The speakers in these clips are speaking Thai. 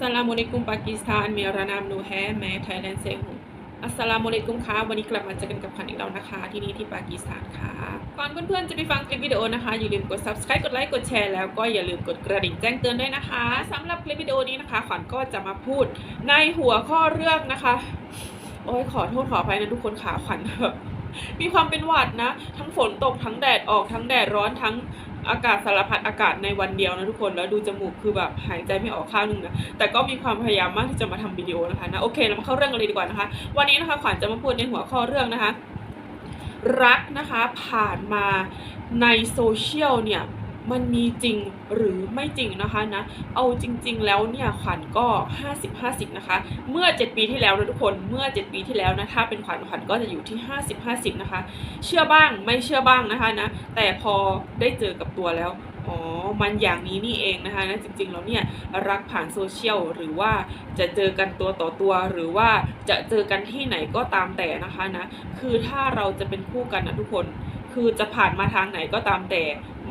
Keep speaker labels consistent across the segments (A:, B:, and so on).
A: สลามุลัยกุมปากีสถานเมียรานามนูแฮแม้ไทยแลนด์เซฮุอัสสลามุลัยกุมค่ะวันนี้กลับมาเจอกันกับพันอีกแล้วนะคะ ที่นี่ที่ปากีสถานค่ะก่อนเพื่อนๆจะไปฟังคลิปวิดีโอนะคะ อย่าลืมกด subscribe กดไลค์กดแชร์แล้วก็อย่าลืมกดกระดิ่งแจ้งเตือนด้วยนะคะสำหรับคลิปวิดีโอนี้นะคะขวัญก็จะมาพูดในหัวข้อเรื่องนะคะ โอ้ยขอโทษขออภัยนะทุกคนค่ะขวัญแบบมีความเป็นหวัดนะ ทั้งฝนตกทั้งแดดออกทั้งแดดร้อนทั้ง อากาศสารพัดอากาศในวันเดียวนะทุกคนแล้วดูจมูกคือแบบหายใจไม่ออกข้างหนึงนะแต่ก็มีความพยายามมากที่จะมาทำวิดีโอนะคะนะโอเคเรามาเข้าเรื่องกันเลยดีกว่านะคะ วันนี้นะคะขวัญจะมาพูดในหัวข้อเรื่องนะคะ รักนะคะผ่านมาในโซเชียลเนี่ย มันมีจริงหรือไม่จริงนะคะนะ เอาจริง ๆ แล้วเนี่ยขวัญก็ 50-50 นะคะ เมื่อ 7 ปีที่แล้วนะทุกคน เมื่อ 7 ปีที่แล้วนะ ถ้าเป็นขวัญขวัญก็จะอยู่ที่ 50-50 นะคะ เชื่อบ้างไม่เชื่อบ้างนะคะนะ แต่พอได้เจอกับตัวแล้ว อ๋อ มันอย่างนี้นี่เองนะคะนะจริงๆแล้วเนี่ยรักผ่านโซเชียลหรือว่าจะเจอกันตัวต่อตัว หรือว่าจะเจอกันที่ไหนก็ตามแต่นะคะนะ คือถ้าเราจะเป็นคู่กันนะทุกคน คือจะผ่านมาทางไหนก็ตามแต่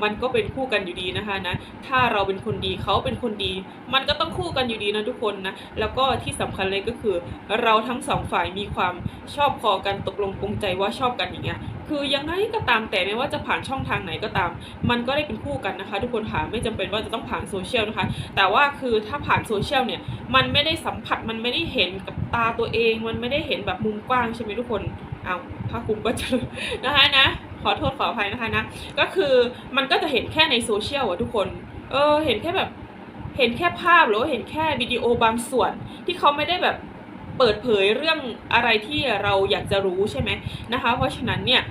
A: มันก็เป็นคู่กันอยู่ดีนะคะนะ ถ้าเราเป็นคนดีเขาเป็นคนดี มันก็ต้องคู่กันอยู่ดีนะทุกคนนะ แล้วก็ที่สำคัญเลยก็คือ เราทั้งสองฝ่ายมีความชอบพอกันตกลงปรงใจว่าชอบกันอย่างเงี้ย คือยังไงก็ตามแต่ไม่ว่าจะผ่านช่องทางไหนก็ตาม มันก็ได้เป็นคู่กันนะคะ ทุกคนค่ะไม่จำเป็นว่าจะต้องผ่านโซเชียลนะคะ แต่ว่าคือถ้าผ่านโซเชียลเนี่ย มันไม่ได้สัมผัส มันไม่ได้เห็นกับตาตัวเอง มันไม่ได้เห็นแบบมุมกว้างใช่ไหมทุกคน เอาผ้าคลุมก็เจอนะคะนะ ขอโทษขออภัยนะคะนะ ก็คือมันก็จะเห็นแค่ในโซเชียลอะทุกคน เออ เห็นแค่แบบ เห็นแค่ภาพหรือว่าเห็นแค่วิดีโอบางส่วน ที่เขาไม่ได้แบบเปิดเผยเรื่องอะไรที่เราอยากจะรู้ใช่ไหมนะคะ เพราะฉะนั้นเนี่ย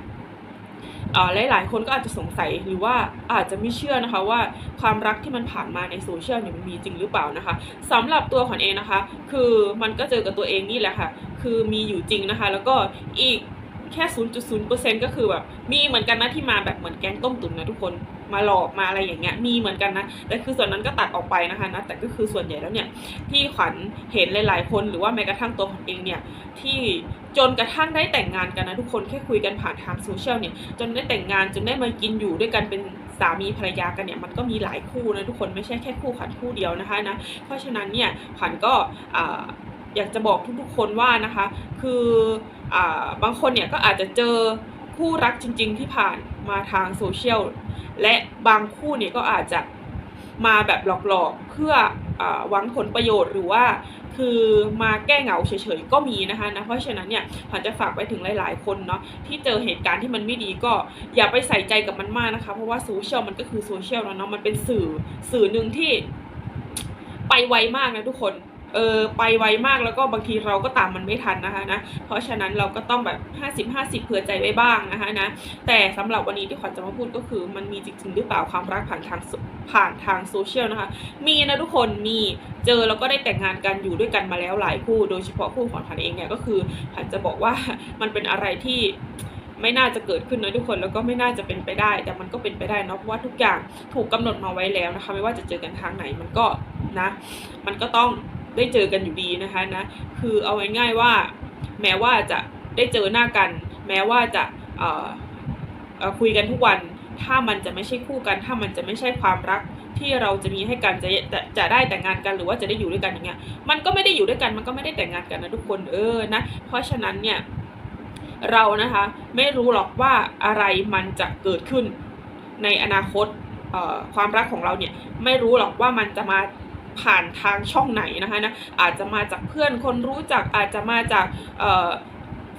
A: อ่อหลายๆ คนก็อาจจะสงสัยหรือว่าอาจจะไม่เชื่อนะคะว่าความรักที่มันผ่านมาในโซเชียลเนี่ยมันมีจริงหรือเปล่านะคะสำหรับตัวขวัญเองนะคะ คือมันก็เจอกับตัวเองนี่แหละค่ะ คือมีอยู่จริงนะคะ แล้วก็อีก แค่0.0%ก็คือแบบมีเหมือนกันนะที่มาแบบเหมือนแกงต้มตุ๋นนะทุกคนมาหลอกมาอะไรอย่างเงี้ยมีเหมือนกันนะแต่คือส่วนนั้นก็ตัดออกไปนะคะนะแต่ก็คือส่วนใหญ่แล้วเนี่ยที่ขวัญเห็นหลาย ๆ คนหรือว่าแม้กระทั่งตัวขวัญเองเนี่ยที่จนกระทั่งได้แต่งงานกันนะทุกคนแค่คุยกันผ่านทางโซเชียลเนี่ยจนได้แต่งงานจนได้มากินอยู่ด้วยกันเป็นสามีภรรยากันเนี่ยมันก็มีหลายคู่นะทุกคนไม่ใช่แค่คู่ขวัญคู่เดียวนะคะนะเพราะฉะนั้นเนี่ยขวัญก็อยากจะบอกทุกๆคนว่านะคะ คือ บางคนเนี่ยก็อาจจะเจอคู่รักจริง ๆ ที่ผ่านมาทางโซเชียลและบางคู่เนี่ยก็อาจจะมาแบบหลอกๆ เพื่ออหวังผลประโยชน์หรือว่าคือมาแก้เหงาเฉยๆก็มีนะคะนะเพราะฉะนั้นเนี่ยผ่านจะฝากไปถึงหลาย ๆ คนเนาะที่เจอเหตุการณ์ที่มันไม่ดีก็อย่าไปใส่ใจกับมันมากนะคะ เพราะว่าโซเชียลมันก็คือโซเชียลเนาะมันเป็นสื่อสื่อหนึ่งที่ไปไวมากนะทุกคน เออไปไวมากแล้วก็บางทีเราก็ตามมันไม่ทันนะคะนะเพราะฉะนั้นเราก็ต้องแบบ 50 50 เผื่อใจไว้บ้างนะคะนะแต่สำหรับวันนี้ที่ขวัญจะมาพูดก็คือ มันมีจริงๆหรือเปล่าความรักผ่านทางผ่านทางโซเชียลนะคะมีนะทุกคนมีเจอแล้วก็ได้แต่งงานกันอยู่ด้วยกันมาแล้วหลายคู่โดยเฉพาะคู่ของขวัญเองเนี่ยก็คือขวัญจะบอกว่ามันเป็นอะไรที่ไม่น่าจะเกิดขึ้นนะทุกคนแล้วก็ไม่น่าจะเป็นไปได้ แต่มันก็เป็นไปได้เนาะเพราะว่าทุกอย่างถูกกำหนดมาไว้แล้วนะคะ ไม่ว่าจะเจอกันทางไหนมันก็นะ มันก็ต้อง ได้เจอกันอยู่ดีนะคะนะคือเอาง่ายๆว่า แม้ว่าจะได้เจอหน้ากัน แม้ว่าจะคุยกันทุกวัน ถ้ามันจะไม่ใช่คู่กัน ถ้ามันจะไม่ใช่ความรักที่เราจะมีให้กันจะจะจะได้แต่งงานกันหรือว่าจะได้อยู่ด้วยกันอย่างเงี้ยมันก็ไม่ได้อยู่ด้วยกันมันก็ไม่ได้แต่งงานกันนะทุกคนเออนะเพราะฉะนั้นเนี่ยเรานะคะไม่รู้หรอกว่าอะไรมันจะเกิดขึ้นในอนาคตความรักของเราเนี่ยไม่รู้หรอกว่ามันจะมา ผ่านทางช่องไหนนะคะนะอาจจะมาจากเพื่อนคนรู้จักอาจจะมาจากเอ่อ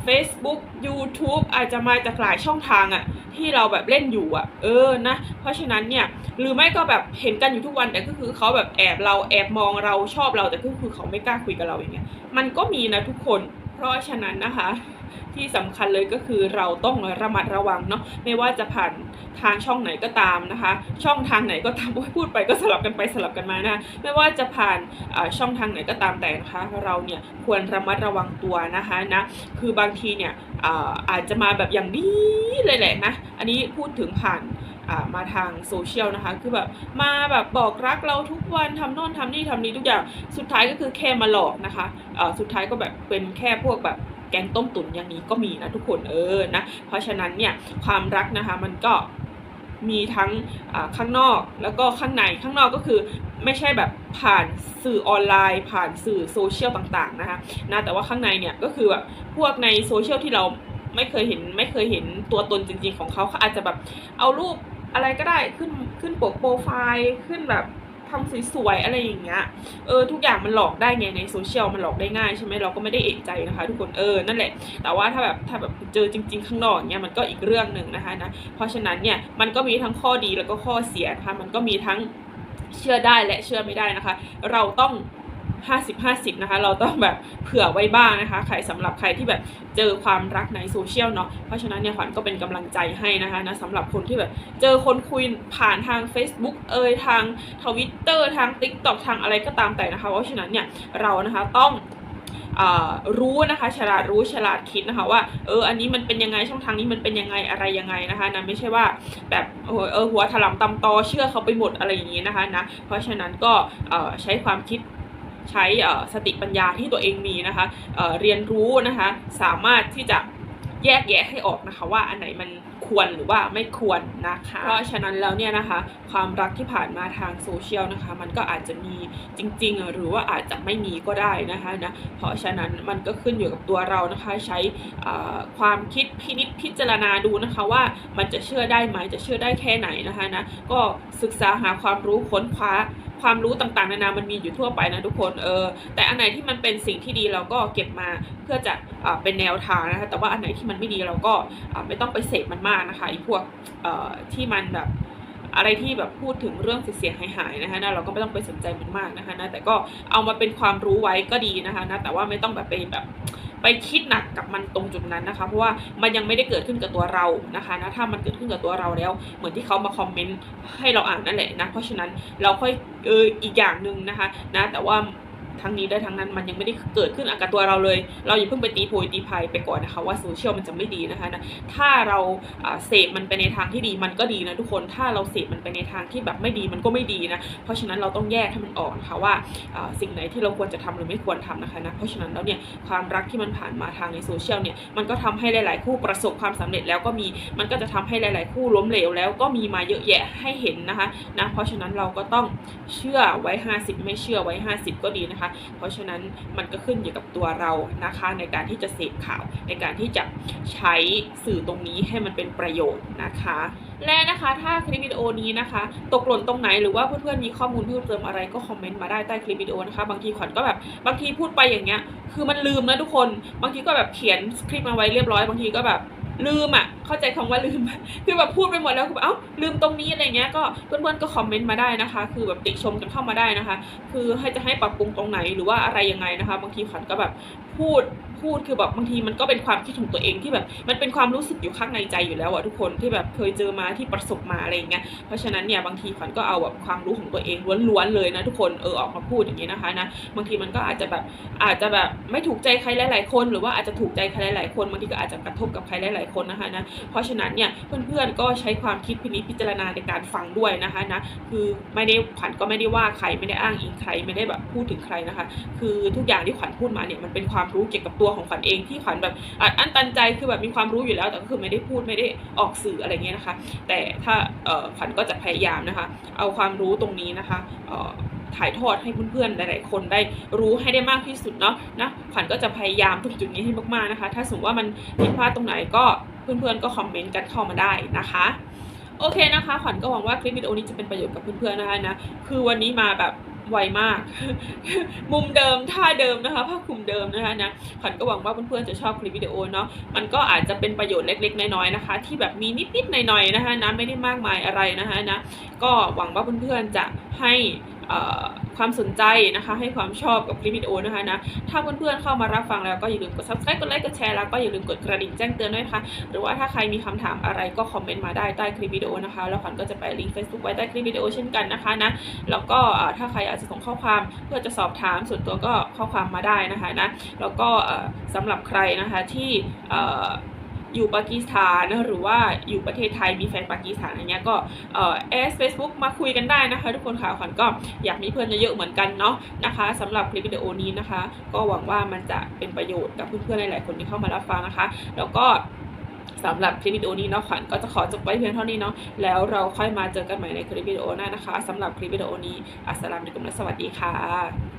A: Facebook YouTube อาจจะมาจากหลายช่องทางอะที่เราแบบเล่นอยู่อะเออนะ เพราะฉะนั้นเนี่ยหรือไม่ก็แบบเห็นกันอยู่ทุกวันแต่ก็คือเขาแบบแอบเราแอบมองเราชอบเราแต่ก็คือเขาไม่กล้าคุยกับเราอย่างเงี้ยมันก็มีนะทุกคน เพราะฉะนั้นนะคะ ที่สำคัญเลยก็คือเราต้องระมัดระวังเนาะไม่ว่าจะผ่านทางช่องไหนก็ตามนะคะ ช่องทางไหนก็ตามพูดไปก็สลับกันไปสลับกันมานะไม่ว่าจะผ่านช่องทางไหนก็ตามแต่นะคะเราเนี่ยควรระมัดระวังตัวนะคะนะคือบางทีเนี่ยอาจจะมาแบบอย่างดีเลยแหละนะอันนี้พูดถึงผ่านมาทางโซเชียลนะคะ คือแบบมาแบบบอกรักเราทุกวันทำโน่นทำนี่ทำนี้ทุกอย่าง สุดท้ายก็คือแค่มาหลอกนะคะสุดท้ายก็แบบเป็นแค่พวกแบบ แกงต้มตุ๋นอย่างนี้ก็มีนะทุกคนเออนะเพราะฉะนั้นเนี่ยความรักนะคะมันก็มีทั้งข้างนอกแล้วก็ข้างในข้างนอกก็คือไม่ใช่แบบผ่านสื่อออนไลน์ ผ่านสื่อโซเชียลต่างๆนะคะนะแต่ว่าข้างในเนี่ยก็คือแบบพวกในโซเชียลที่เราไม่เคยเห็นไม่เคยเห็นตัวตนจริง ๆ ของเขาเขาอาจจะแบบเอารูปอะไรก็ได้ขึ้นขึ้นปกโปรไฟล์ขึ้นแบบ ทำสวยๆอะไรอย่างเงี้ย เออทุกอย่างมันหลอกได้ไงในโซเชียลมันหลอกได้ง่ายใช่ไหมเราก็ไม่ได้เอกใจนะคะ ทุกคนเออนั่นแหละ แต่ว่าถ้าแบบถ้าแบบเจอจริง ๆ ข้างนอกเนี่ยมันก็อีกเรื่องหนึ่งนะคะนะเพราะฉะนั้นเนี่ยมันก็มีทั้งข้อดีแล้วก็ข้อเสียนะคะมันก็มีทั้งเชื่อได้และเชื่อไม่ได้นะคะ เราต้อง 50 50 นะคะ เราต้องแบบเผื่อไว้บ้างนะคะ ใครสำหรับใครที่แบบเจอความรักในโซเชียลเนาะ เพราะฉะนั้นเนี่ยขวัญก็เป็นกำลังใจให้นะคะนะสำหรับคนที่แบบเจอคนคุยผ่านทาง Facebook เอ่ยทางทวิตเตอร์ทาง TikTok ทางอะไรก็ตามแต่นะคะ เพราะฉะนั้นเนี่ยเรานะคะต้องรู้นะคะฉลาดรู้ฉลาดคิดนะคะว่าเอออันนี้มันเป็นยังไงช่องทางนี้มันเป็นยังไงอะไรยังไงนะคะนะไม่ใช่ว่าแบบโอ้โหเออหัวถลำตำตอเชื่อเขาไปหมดอะไรอย่างนี้นะคะนะเพราะฉะนั้นก็ใช้ความคิด ใช้สติปัญญาที่ตัวเองมีนะคะเเรียนรู้นะคะสามารถที่จะแยกแยะให้ออกนะคะว่าอันไหนมันควรหรือว่าไม่ควรนะคะ เพราะฉะนั้นแล้วเนี่ยนะคะความรักที่ผ่านมาทางโซเชียลนะคะ มันก็อาจจะมีจริง ๆ หรือว่าอาจจะไม่มีก็ได้นะคะนะเพราะฉะนั้นมันก็ขึ้นอยู่กับตัวเรานะคะใช้ความคิดพินิจพิจารณาดูนะคะว่ามันจะเชื่อได้ไหมจะเชื่อได้แค่ไหนนะคะนะก็ศึกษาหาความรู้ค้นคว้า ความรู้ต่างๆนานามันมีอยู่ทั่วไปนะทุกคนเออแต่อันไหนที่มันเป็นสิ่งที่ดีเราก็เก็บมาเพื่อจะเป็นแนวทางนะคะแต่ว่าอันไหนที่มันไม่ดีเราก็ไม่ต้องไปเสพมันมากนะคะไอ้พวกที่มันแบบอะไรที่แบบพูดถึงเรื่องเสียหายหายนะคะนะเราก็ไม่ต้องไปสนใจมันมากนะคะนะแต่ก็เอามาเป็นความรู้ไว้ก็ดีนะคะนะแต่ว่าไม่ต้องแบบไปแบบ ไปคิดหนักกับมันตรงจุดนั้นนะคะ เพราะว่ามันยังไม่ได้เกิดขึ้นกับตัวเรานะคะนะถ้ามันเกิดขึ้นกับตัวเราแล้ว เหมือนที่เขามาคอมเมนต์ให้เราอ่านนั่นแหละนะเพราะฉะนั้นเราค่อยเอออีกอย่างหนึ่งนะคะนะแต่ว่า ทั้งนี้ได้ทั้งนั้นมันยังไม่ได้เกิดขึ้นกับตัวเราเลย เราอย่าเพิ่งไปตีโพยตีพายไปก่อนนะคะว่าโซเชียลมันจะไม่ดีนะคะนะถ้าเราเสพมันไปในทางที่ดีมันก็ดีนะทุกคนถ้าเราเสพมันไปในทางที่แบบไม่ดีมันก็ไม่ดีนะเพราะฉะนั้นเราต้องแยกให้มันออกนะคะว่าสิ่งไหนที่เราควรจะทำหรือไม่ควรทำนะคะนะเพราะฉะนั้นแล้วเนี่ยความรักที่มันผ่านมาทางในโซเชียลเนี่ยมันก็ทำให้หลาย ๆ คู่ประสบความสำเร็จแล้วก็มีมันก็จะทำให้หลาย ๆ คู่ล้มเหลวแล้วก็มีมาเยอะแยะให้เห็นนะคะนะเพราะฉะนั้นเราก็ต้องเชื่อไว้ 50 ไม่เชื่อไว้ 50 ก็ดีนะคะเพราะฉะนั้นมันก็ขึ้นอยู่กับตัวเรานะคะ ในการที่จะเสพข่าว ในการที่จะใช้สื่อตรงนี้ให้มันเป็นประโยชน์นะคะ และนะคะถ้าคลิปวิดีโอนี้นะคะ ตกหล่นตรงไหนหรือว่าเพื่อนๆมีข้อมูลเพิ่มเติมอะไรก็คอมเมนต์มาได้ใต้คลิปวิดีโอนะคะ บางทีขวัญก็แบบบางทีพูดไปอย่างเงี้ย คือมันลืมนะทุกคน บางทีก็แบบเขียนสคริปต์มาไว้เรียบร้อย บางทีก็แบบ ลืมอะ เข้าใจคำว่าลืม คือแบบพูดไปหมดแล้วคือแบบเอ้าลืมตรงนี้อะไรเงี้ย ก็เพื่อนๆก็คอมเมนต์มาได้นะคะ คือแบบติชมกันเข้ามาได้นะคะ คือให้จะให้ปรับปรุงตรงไหนหรือว่าอะไรยังไงนะคะ บางทีขวัญก็แบบพูด พูดคือแบบบางทีมันก็เป็นความคิดของตัวเองที่แบบ มันเป็นความรู้สึกอยู่ข้างในใจอยู่แล้วอะทุกคนที่แบบเคยเจอมาที่ประสบมาอะไรอย่างเงี้ยเพราะฉะนั้นเนี่ยบางทีขวัญก็เอาแบบความรู้ของตัวเองล้วนๆเลยนะทุกคนเออออกมาพูดอย่างนี้นะคะนะบางทีมันก็อาจจะแบบอาจจะแบบไม่ถูกใจใครหลายๆคน หรือว่าอาจจะถูกใจใครหลายๆคนบางทีก็อาจจะกระทบกับใครหลายๆคนนะคะนะเพราะฉะนั้นเนี่ยเพื่อนๆก็ใช้ความคิดพินิจพิจารณาในการฟังด้วยนะคะนะคือไม่ได้ขวัญก็ไม่ได้ว่าใครไม่ได้อ้างอิงใครไม่ได้แบบพูดถึงใครนะคะ คือทุกอย่างที่ขวัญพูดมาเนี่ยมันเป็นความรู้เกี่ยวกับตัวของขวัญเองที่ขวัญแบบอันตันใจคือแบบมีความรู้อยู่แล้ว แต่ก็คือไม่ได้พูดไม่ได้ออกสื่ออะไรเงี้ยนะคะ แต่ถ้าขวัญก็จะพยายามนะคะ เอาความรู้ตรงนี้นะคะถ่ายทอดให้เพื่อนๆ หลายๆ คนได้รู้ให้ได้มากที่สุดเนาะนะขวัญก็จะพยายามทุกจุดนี้ให้มากๆนะคะ ถ้าสมมติว่ามันผิดพลาดตรงไหนก็เพื่อนๆ ก็คอมเมนต์กันเข้ามาได้นะคะโอเคนะคะ ขวัญก็หวังว่าคลิปวิดีโอนี้จะเป็นประโยชน์กับเพื่อนๆนะคะนะ คือวันนี้มาแบบ ไวมาก มุมเดิมท่าเดิมนะคะผ้าคลุมเดิมนะคะนะขวัญก็หวังว่าเพื่อนๆจะชอบคลิปวิดีโอเนาะมันก็อาจจะเป็นประโยชน์เล็ก ๆ น้อยๆนะคะ ที่แบบมีนิดๆหน่อยๆนะคะนะไม่ได้มากมายอะไรนะคะนะก็หวังว่าเพื่อนๆจะให้ ความสนใจนะคะ ให้ความชอบกับคลิปวิดีโอนะคะนะถ้าเพื่อนๆเข้ามารับฟังแล้วก็อย่าลืมกด subscribe กดไลค์กดแชร์แล้วก็อย่าลืมกดกระดิ่งแจ้งเตือนด้วยค่ะหรือว่าถ้าใครมีคำถามอะไรก็คอมเมนต์มาได้ใต้คลิปวิดีโอนะคะแล้วขวัญก็จะไปลิงก์ Facebook ไว้ใต้คลิปวิดีโอเช่นกันนะคะนะแล้วก็ถ้าใครอาจจะส่งข้อความเพื่อจะสอบถามส่วนตัวก็ข้อความมาได้นะคะนะแล้วก็สำหรับใครนะคะที่ อยู่ปากีสถานหรือว่าอยู่ประเทศไทยมีแฟนปากีสถานอย่างเงี้ยก็เอเอสเฟซบุ๊กมาคุยกันได้นะคะ ทุกคนค่ะขวัญก็อยากมีเพื่อนเยอะๆเหมือนกันเนาะนะคะสำหรับคลิปวิดีโอนี้นะคะ ก็หวังว่ามันจะเป็นประโยชน์กับเพื่อนๆหลายๆคนที่เข้ามารับฟังนะคะ แล้วก็สำหรับคลิปวิดีโอนี้เนาะขวัญก็จะขอจบไว้เพียงเท่านี้เนาะแล้วเราค่อยมาเจอกันใหม่ในคลิปวิดีโอหน้านะคะสำหรับคลิปวิดีโอนี้อัสสลามุอะลัยกุมและสวัสดีค่ะ